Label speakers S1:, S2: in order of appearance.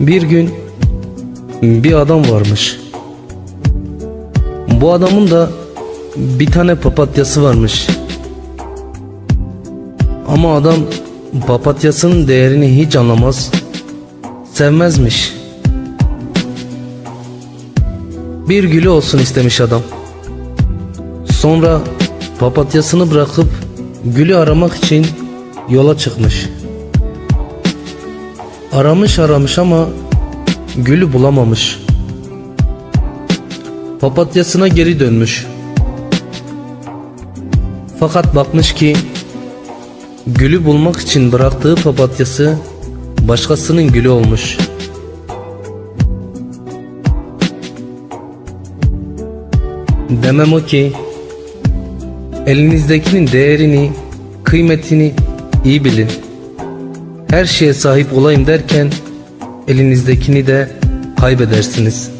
S1: Bir gün bir adam varmış. Bu adamın da bir tane papatyası varmış. Ama adam papatyasının değerini hiç anlamaz, sevmezmiş. Bir gülü olsun istemiş adam. Sonra papatyasını bırakıp gülü aramak için yola çıkmış. Aramış aramış ama gülü bulamamış. Papatyasına geri dönmüş. Fakat bakmış ki gülü bulmak için bıraktığı papatyası başkasının gülü olmuş. Demem o ki elinizdekinin değerini, kıymetini iyi bilin. Her şeye sahip olayım derken elinizdekini de kaybedersiniz.''